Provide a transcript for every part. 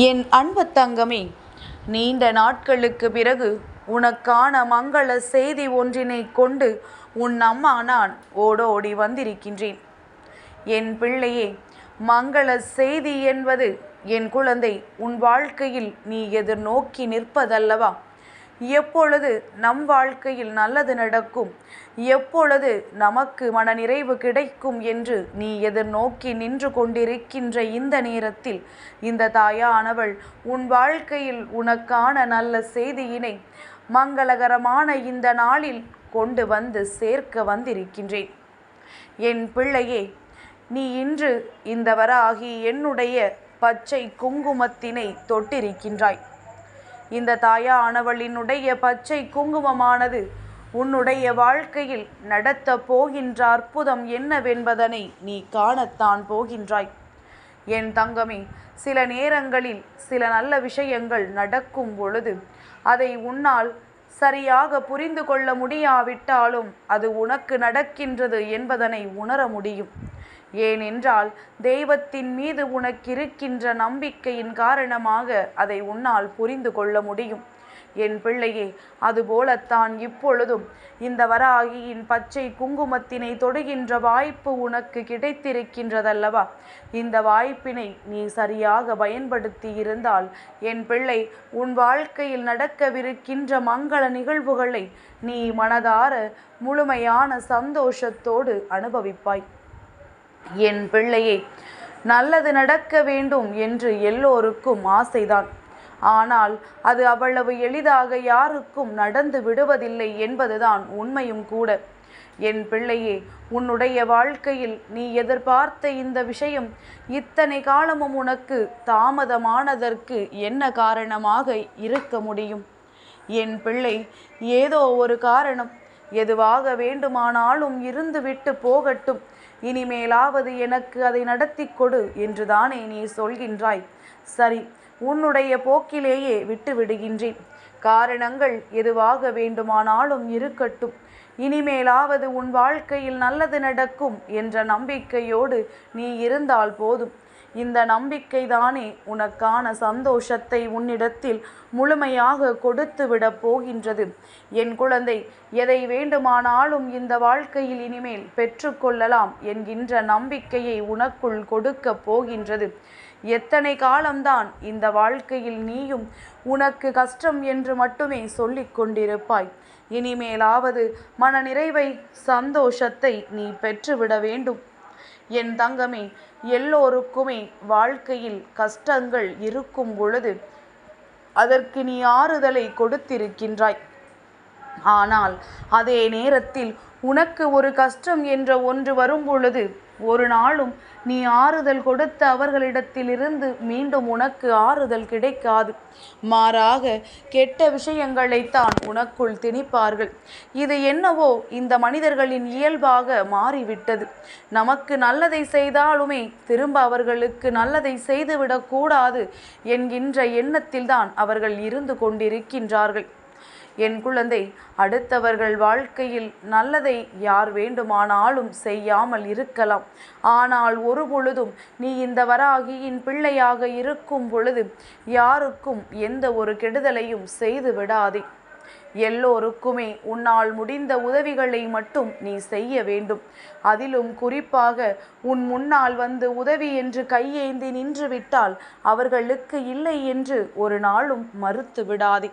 என் அன்பு தங்கமே நீண்ட நாட்களுக்கு பிறகு உனக்கான மங்கள செய்தி ஒன்றினை கொண்டு உன் அம்மா நான் ஓடோடி வந்திருக்கின்றேன். என் பிள்ளையே மங்கள செய்தி என்பது என் குழந்தை உன் வாழ்க்கையில் நீ எதிர்நோக்கி நிற்பதல்லவா? எப்பொழுது நம் வாழ்க்கையில் நல்லது நடக்கும்? எப்பொழுது நமக்கு மனநிறைவு கிடைக்கும் என்று நீ எதிர்நோக்கி நின்று கொண்டிருக்கின்ற இந்த நேரத்தில் இந்த தாயானவள் உன் வாழ்க்கையில் உனக்கான நல்ல செய்தியினை மங்களகரமான இந்த நாளில் கொண்டு வந்து சேர்க்க வந்திருக்கின்றேன். என் பிள்ளையே நீ இன்று இந்த வராகி என்னுடைய பச்சை குங்குமத்தினை தொட்டிருக்கின்றாய். இந்த தாயா ஆனவளினுடைய பச்சை குங்குமமானது உன்னுடைய வாழ்க்கையில் நடத்த போகின்ற அற்புதம் என்னவென்பதனை நீ காணத்தான் போகின்றாய். என் தங்கமே சில நேரங்களில் சில நல்ல விஷயங்கள் நடக்கும் பொழுது அதை உன்னால் சரியாக புரிந்து கொள்ள முடியாவிட்டாலும் அது உனக்கு நடக்கின்றது என்பதனை உணர முடியும். ஏனென்றால் தெய்வத்தின் மீது உனக்கிருக்கின்ற நம்பிக்கையின் காரணமாக அதை உன்னால் புரிந்து கொள்ள முடியும். என் பிள்ளையே அதுபோலத்தான் இப்பொழுதும். இந்த வராகியின் பச்சை குங்குமத்தினை தொடுகின்ற வாய்ப்பு உனக்கு கிடைத்திருக்கின்றதல்லவா? இந்த வாய்ப்பினை நீ சரியாக பயன்படுத்தி இருந்தால் என் பிள்ளை உன் வாழ்க்கையில் நடக்கவிருக்கின்ற மங்கள நிகழ்வுகளை நீ மனதார முழுமையான சந்தோஷத்தோடு அனுபவிப்பாய். என் பிள்ளையே நல்லது நடக்க வேண்டும் என்று எல்லோருக்கும் ஆசைதான். ஆனால் அது அவ்வளவு எளிதாக யாருக்கும் நடந்து விடுவதில்லை என்பதுதான் உண்மையும் கூட. என் பிள்ளையே உன்னுடைய வாழ்க்கையில் நீ எதிர்பார்த்த இந்த விஷயம் இத்தனை காலமும் உனக்கு தாமதமானதற்கு என்ன காரணமாக இருக்க முடியும்? என் பிள்ளை ஏதோ ஒரு காரணம். எதுவாக வேண்டுமானாலும் இருந்துவிட்டு போகட்டும். இனிமேலாவது எனக்கு அதை நடத்தி கொடு என்று தானே நீ சொல்கின்றாய். சரி உன்னுடைய போக்கிலேயே விட்டு விடுகின்றேன். காரணங்கள் எதுவாக வேண்டுமானாலும் இருக்கட்டும். இனிமேலாவது உன் வாழ்க்கையில் நல்லது நடக்கும் என்ற நம்பிக்கையோடு நீ இருந்தால் போதும். இந்த நம்பிக்கைதானே உனக்கான சந்தோஷத்தை உன்னிடத்தில் முழுமையாக கொடுத்து விடப் போகின்றது. என் குழந்தை எதை வேண்டுமானாலும் இந்த வாழ்க்கையில் இனிமேல் பெற்றுக்கொள்ளலாம் என்கின்ற நம்பிக்கையை உனக்குள் கொடுக்கப் போகின்றது. எத்தனை காலம்தான் இந்த வாழ்க்கையில் நீயும் உனக்கு கஷ்டம் என்று மட்டுமே சொல்லிக் கொண்டிருப்பாய். இனிமேலாவது மனநிறைவை சந்தோஷத்தை நீ பெற்றுவிட வேண்டும். என் தங்கமே எல்லோருக்குமே வாழ்க்கையில் கஷ்டங்கள் இருக்கும் பொழுது அதற்கு நீ ஆறுதலை கொடுத்திருக்கின்றாய். ஆனால் அதே நேரத்தில் உனக்கு ஒரு கஷ்டம் என்ற ஒன்று வரும் பொழுது ஒரு நாளும் நீ ஆறுதல் கொடுத்த அவர்களிடத்திலிருந்து மீண்டும் உனக்கு ஆறுதல் கிடைக்காது. மாறாக கெட்ட விஷயங்களைத்தான் உனக்குள் திணிப்பார்கள். இது என்னவோ இந்த மனிதர்களின் இயல்பாக மாறிவிட்டது. நமக்கு நல்லதை செய்தாலுமே திரும்ப அவர்களுக்கு நல்லதை செய்துவிடக்கூடாது என்கின்ற எண்ணத்தில்தான் அவர்கள் இருந்து கொண்டிருக்கின்றார்கள். என் குழந்தை அடுத்தவர்கள் வாழ்க்கையில் நல்லதை யார் வேண்டுமானாலும் செய்யாமல் இருக்கலாம். ஆனால் ஒரு பொழுதும் நீ இந்த வராகியின் பிள்ளையாக இருக்கும் பொழுது யாருக்கும் எந்த ஒரு கெடுதலையும் செய்து விடாதே. எல்லோருக்குமே உன்னால் முடிந்த உதவிகளை மட்டும் நீ செய்ய வேண்டும். அதிலும் குறிப்பாக உன் முன்னால் வந்து உதவி என்று கையேந்தி நின்றுவிட்டால் அவர்களுக்கு இல்லை என்று ஒரு நாளும் மறுத்து விடாதே.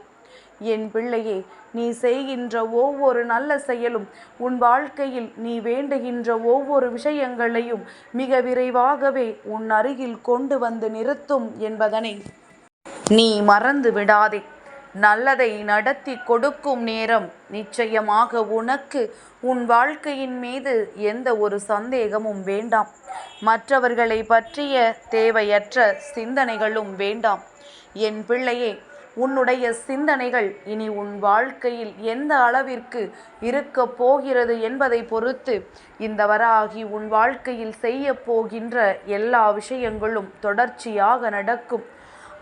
என் பிள்ளையே நீ செய்கின்ற ஒவ்வொரு நல்ல செயலும் உன் வாழ்க்கையில் நீ வேண்டுகின்ற ஒவ்வொரு விஷயங்களையும் மிக விரைவாகவே உன் அருகில் கொண்டு வந்து நிறுத்தும் என்பதனை நீ மறந்து விடாதே. நல்லதை நடத்தி கொடுக்கும் நேரம் நிச்சயமாக உனக்கு உன் வாழ்க்கையின் மீது எந்த ஒரு சந்தேகமும் வேண்டாம். மற்றவர்களை பற்றிய தேவையற்ற சிந்தனைகளும் வேண்டாம். என் பிள்ளையே உன்னுடைய சிந்தனைகள் இனி உன் வாழ்க்கையில் எந்த அளவிற்கு இருக்க போகிறது என்பதை பொறுத்து இந்த வராகி உன் வாழ்க்கையில் செய்ய போகின்ற எல்லா விஷயங்களும் தொடர்ச்சியாக நடக்கும்.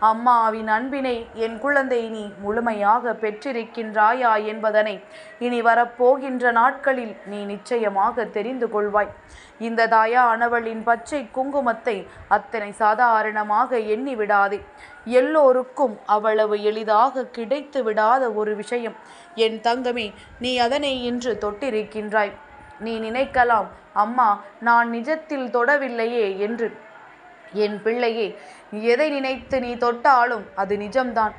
அம்மாவின் அன்பினை என் குழந்தை நீ முழுமையாக பெற்றிருக்கின்றாயா என்பதனை இனி வரப்போகின்ற நாட்களில் நீ நிச்சயமாக தெரிந்து கொள்வாய். இந்த தாயா அனவளின் பச்சை குங்குமத்தை அத்தனை சாதாரணமாக எண்ணி விடாதே. எல்லோருக்கும் அவ்வளவு எளிதாக கிடைத்து விடாத ஒரு விஷயம். என் தங்கமே நீ அதனை இன்று தொட்டிருக்கின்றாய். நீ நினைக்கலாம் அம்மா நான் நிஜத்தில் தொடவில்லையே என்று என் பிள்ளையே எதை நினைத்து நீ தொட்டாலும் அது நிஜம்தான்.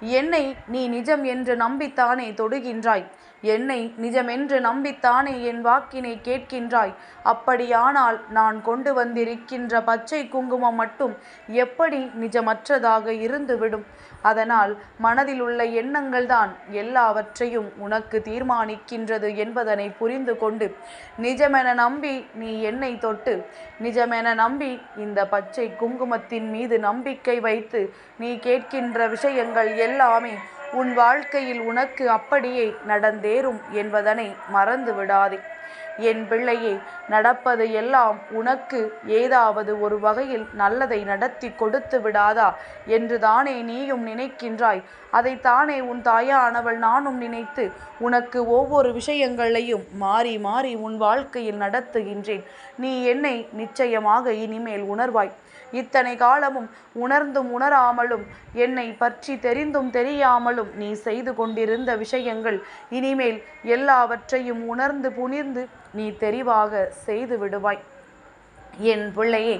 என்னை நீ நிஜம் என்று நம்பித்தானே தொடுகின்றாய். என்னை நிஜமென்று நம்பித்தானே என் வாக்கினை கேட்கின்றாய். அப்படியானால் நான் கொண்டு வந்திருக்கின்ற பச்சை குங்குமம் மட்டும் எப்படி நிஜமற்றதாக இருந்துவிடும்? அதனால் மனதில் உள்ள எண்ணங்கள்தான் எல்லாவற்றையும் உனக்கு தீர்மானிக்கின்றது என்பதனை புரிந்து கொண்டு நிஜமென நம்பி நீ என்னை தொட்டு நிஜமென நம்பி இந்த பச்சை குங்குமத்தின் மீது நம்பிக்கை வைத்து நீ கேட்கின்ற விஷயங்கள் எல்லாமே உன் வாழ்க்கையில் உனக்கு அப்படியே நடந்தேறும் என்பதனை மறந்து விடாதே என் பிள்ளையே நடப்பது எல்லாம் உனக்கு ஏதாவது ஒரு வகையில் நல்லதை நடத்தி கொடுத்து விடாதா? என்று தானே நீயும் நினைக்கின்றாய். அதைத்தானே உன் தாயானவள் நானும் நினைத்து உனக்கு ஒவ்வொரு விஷயங்களையும் மாறி மாறி உன் வாழ்க்கையில் நடத்துகின்றேன். நீ என்னை நிச்சயமாக இனிமேல் உணர்வாய். இத்தனை காலமும் உணர்ந்தும் உணராமலும் என்னை பற்றி தெரிந்தும் தெரியாமலும் நீ செய்து கொண்டிருந்த விஷயங்கள் இனிமேல் எல்லாவற்றையும் உணர்ந்து புனிர்ந்து நீ தெரிவாக செய்து விடுவாய். என் பிள்ளையே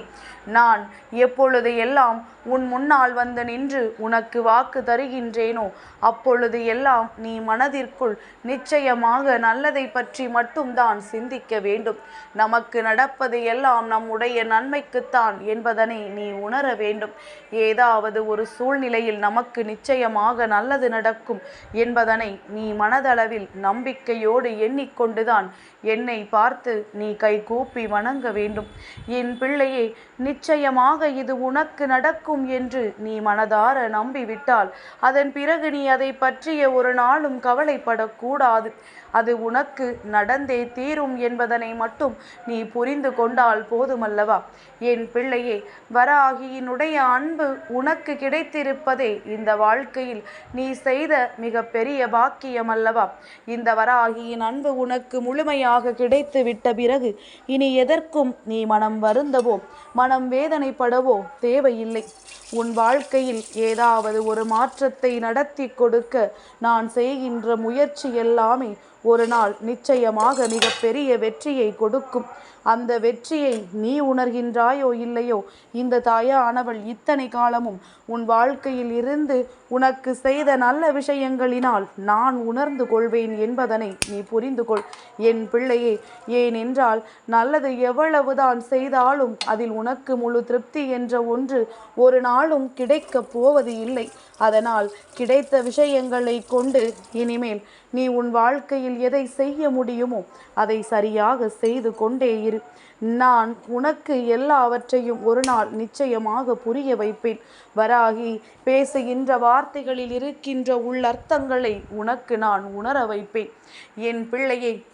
நான் எப்பொழுது எல்லாம் உன் முன்னால் வந்து நின்று உனக்கு வாக்கு தருகின்றேனோ அப்பொழுது எல்லாம் நீ மனதிற்குள் நிச்சயமாக நல்லதை பற்றி மட்டும்தான் சிந்திக்க வேண்டும். நமக்கு நடப்பது எல்லாம் நம்முடைய நன்மைக்குத்தான் என்பதனை நீ உணர வேண்டும். ஏதாவது ஒரு சூழ்நிலையில் நமக்கு நிச்சயமாக நல்லது நடக்கும் என்பதனை நீ மனதளவில் நம்பிக்கையோடு எண்ணிக்கொண்டுதான் என்னை பார்த்து நீ கை கூப்பி வணங்க வேண்டும். என் பிள்ளையே நிச்சயமாக இது உனக்கு நடக்கும் என்று நீ மனதார நம்பிவிட்டால் அதன் பிறகு நீ அதை பற்றிய ஒரு நாளும் கவலைப்படக்கூடாது. அது உனக்கு நடந்தே தீரும் என்பதனை மட்டும் நீ புரிந்து கொண்டால் போதுமல்லவா? என் பிள்ளையே வராகியினுடைய அன்பு உனக்கு கிடைத்திருப்பதே இந்த வாழ்க்கையில் நீ செய்த மிக பெரிய பாக்கியம் அல்லவா இந்த வராகியின் அன்பு உனக்கு முழுமையாக கிடைத்து விட்ட பிறகு இனி எதற்கும் நீ மனம் வருந்தவோ மனம் வேதனைப்படவோ தேவையில்லை. உன் வாழ்க்கையில் ஏதாவது ஒரு மாற்றத்தை நடத்தி கொடுக்க நான் செய்கின்ற முயற்சி எல்லாமே ஒரு நாள் நிச்சயமாக மிகப்பெரிய வெற்றியை கொடுக்கும். அந்த வெற்றியை நீ உணர்கின்றாயோ இல்லையோ? இந்த தாயானவள் இத்தனை காலமும் உன் வாழ்க்கையில் இருந்து உனக்கு செய்த நல்ல விஷயங்களினால் நான் உணர்ந்து கொள்வேன் என்பதனை நீ புரிந்து கொள் என் பிள்ளையே ஏனென்றால் நல்லது எவ்வளவுதான் செய்தாலும் அதில் உனக்கு முழு திருப்தி என்ற ஒன்று ஒரு நாளும் கிடைக்கப் போவது இல்லை. அதனால் கிடைத்த விஷயங்களை கொண்டு இனிமேல் நீ உன் வாழ்க்கையில் எதை செய்ய முடியுமோ அதை சரியாக செய்து கொண்டே இரு. நான் உனக்கு எல்லாவற்றையும் ஒரு நாள் நிச்சயமாக புரிய வைப்பேன். வராகி பேசுகின்ற வார்த்தைகளில் இருக்கின்ற உள்ளர்த்தங்களை உனக்கு நான் உணர வைப்பேன். என் பிள்ளையை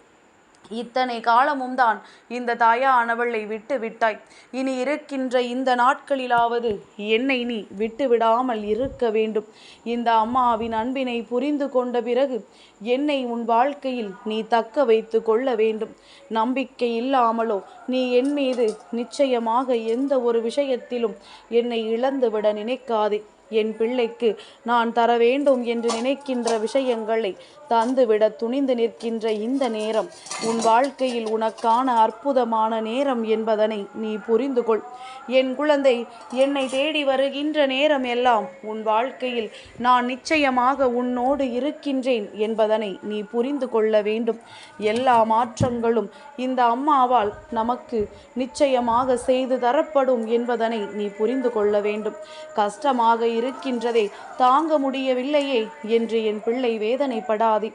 இத்தனை காலமும் தான் இந்த தாயானவளை விட்டு விட்டாய். இனி இருக்கின்ற இந்த நாட்களிலாவது என்னை நீ விட்டு விடாமல் இருக்க வேண்டும். இந்த அம்மாவின் அன்பினை புரிந்து கொண்ட பிறகு என்னை உன் வாழ்க்கையில் நீ தக்க வைத்து கொள்ள வேண்டும். நம்பிக்கை இல்லாமலோ நீ என் மீது நிச்சயமாக எந்த ஒரு விஷயத்திலும் என்னை இழந்துவிட நினைக்காதே. என் பிள்ளைக்கு நான் தர வேண்டும் என்று நினைக்கின்ற விஷயங்களை தந்துவிட துணிந்து நிற்கின்ற இந்த நேரம் உன் வாழ்க்கையில் உனக்கான அற்புதமான நேரம் என்பதனை நீ புரிந்து கொள். என் குழந்தை என்னை தேடி வருகின்ற நேரம் எல்லாம் உன் வாழ்க்கையில் நான் நிச்சயமாக உன்னோடு இருக்கின்றேன் என்பதனை நீ புரிந்து கொள்ள வேண்டும். எல்லா மாற்றங்களும் இந்த அம்மாவால் நமக்கு நிச்சயமாக செய்து தரப்படும் என்பதனை நீ புரிந்து கொள்ள வேண்டும். கஷ்டமாக இருக்கின்றதே. தாங்க முடியவில்லையே என்று என் பிள்ளை வேதனைப்படாது.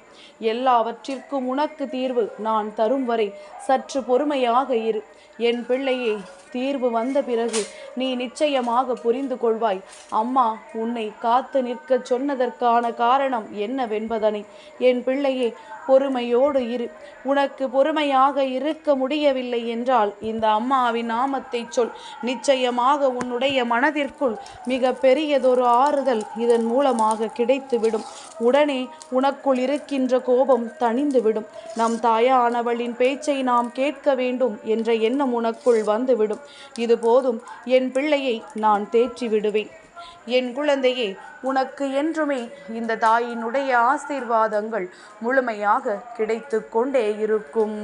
எல்லாவற்றிற்கும் உனக்கு தீர்வு நான் தரும் வரை சற்று பொறுமையாக இரு. என் பிள்ளையே தீர்வு வந்த பிறகு நீ நிச்சயமாக புரிந்து கொள்வாய். அம்மா உன்னை காத்து நிற்கச் சொன்னதற்கான காரணம் என்னவென்பதனை. என் பிள்ளையே பொறுமையோடு இரு. உனக்கு பொறுமையாக இருக்க முடியவில்லை என்றால் இந்த அம்மாவின் நாமத்தை சொல். நிச்சயமாக உன்னுடைய மனதிற்குள் மிக பெரியதொரு ஒரு ஆறுதல் இதன் மூலமாக கிடைத்துவிடும். உடனே உனக்குள் இருக்கின்ற கோபம் தணிந்துவிடும். நம் தாயானவளின் பேச்சை நாம் கேட்க வேண்டும் என்ற எண்ணம் உனக்குள் வந்துவிடும். இது போதும் என் பிள்ளையை நான் தேற்றி விடுவேன் என் குழந்தையே உனக்கு என்றுமே இந்த தாயினுடைய ஆசீர்வாதங்கள் முழுமையாக கிடைத்து கொண்டே இருக்கும்.